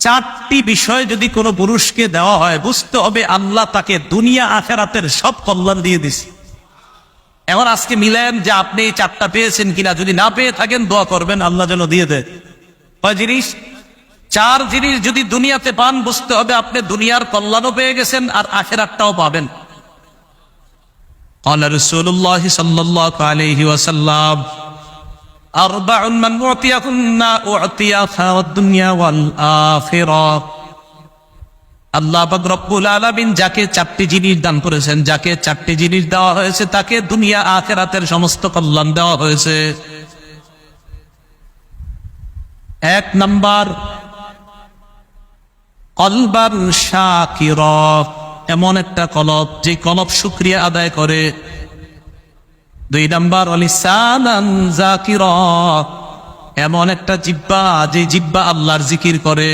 চারটি বিষয় যদি কোনো পুরুষকে দেওয়া হয় বুঝতে হবে আল্লাহ তাকে দুনিয়া আখেরাতের সব কল্যাণ দিয়ে দিছে এখন আজকে মিলেন যে আপনি এই চারটা পেয়েছেন কিনা যদি না পেয়ে থাকেন দোয়া করবেন আল্লাহ যেন দিয়ে দেয় কয় জিনিস চার জিনিস যদি দুনিয়াতে পান বুঝতে হবে আপনি দুনিয়ার কল্যাণও পেয়ে গেছেন আর আখেরাতটাও পাবেন قال رسول الله صلى الله عليه وسلم أربع من أعطيهن أعطي خير الدنيا والآخرة আল্লাহ পাক রব্বুল আলামিন যাকে চারটি জিনিস দান করেছেন যাকে চারটি জিনিস দেওয়া হয়েছে তাকে দুনিয়া আখেরাতের সমস্ত কল্যাণ দেওয়া হয়েছে এক নাম্বার কলবার শাকির এমন একটা কলব যে কলব শুক্রিয়া আদায় করে দুই নাম্বার জাকির এমন একটা জিব্বা, যে জিব্বা আল্লাহর জিকির করে।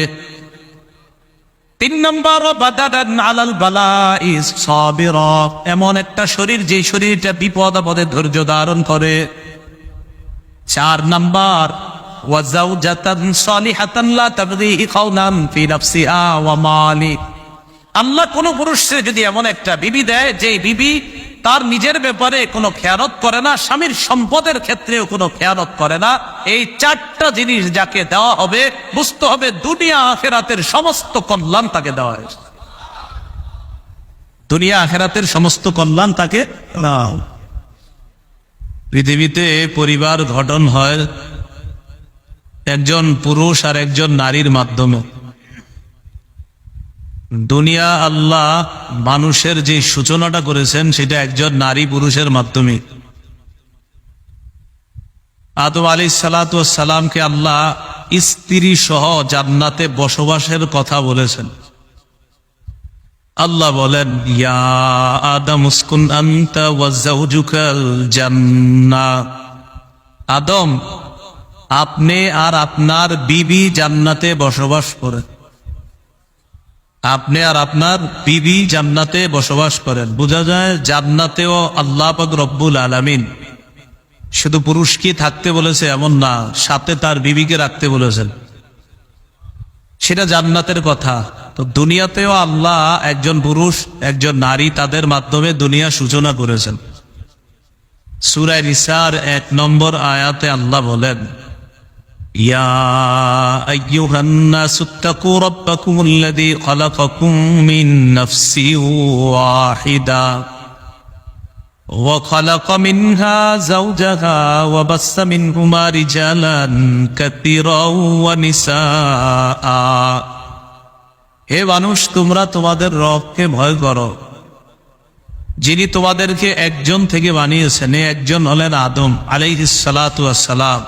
তিন নম্বর আলাল বালা ইস সাবির। এমন একটা শরীর, যে শরীরটা বিপদ আপদে ধৈর্য ধারণ করে। চার নাম্বার আল্লাহ কোন পুরুষকে যদি এমন একটা বিবি দেয়, যে বিবি তার নিজের ব্যাপারে কোনো খেয়ানত করে না, স্বামীর সম্পদের ক্ষেত্রেও কোনো খেয়ানত করে না। এই চারটা জিনিস যাকে দেওয়া হবে, বুঝতে হবে দুনিয়া আখেরাতের সমস্ত কল্যাণ তাকে দেওয়া হয়েছে। দুনিয়া আখেরাতের সমস্ত কল্যাণ তাকে পৃথিবীতে পরিবার গঠন হয় একজন পুরুষ আর একজন নারীর মাধ্যমে। দুনিয়া আল্লাহ মানুষের যে সূচনাটা করেছেন, সেটা একজন নারী পুরুষের মাধ্যমে। আদম আলী সালাতামকে আল্লাহ স্ত্রী সহ জান্নাতে বসবাসের কথা বলেছেন। আল্লাহ বলেন, ইয়া আদম উসকুন আদম, আপনি আর আপনার বিবি জান্নাতে বসবাস করেন। আপনি আর আপনার বিবি জান্নাতে বসবাস করেন। বোঝা যায় জান্নাতেও আল্লাহ পাক রব্বুল আলামিন। শুধু পুরুষকে থাকতে বলেছে এমন না, সাথে তার বিবিকে রাখতে বলেছেন। সেটা জান্নাতের কথা। তো দুনিয়াতেও আল্লাহ একজন পুরুষ, একজন নারী তাদের মাধ্যমে দুনিয়া সূচনা করেছেন। সুরায় নিসার এক নম্বর আয়াতে আল্লাহ বলেন يا أيها الناس اتقوا ربكم الذي خلقكم من نفس واحدة وخلق منها زوجها وبث منهما رجالا كثيرا ونساء হে মানুষ তোমরা তোমাদের রবকে ভয় করো যিনি তোমাদেরকে একজন থেকে বানিয়েছেন এ একজন হলেন আদম আলাইহিস সালাতু সালাম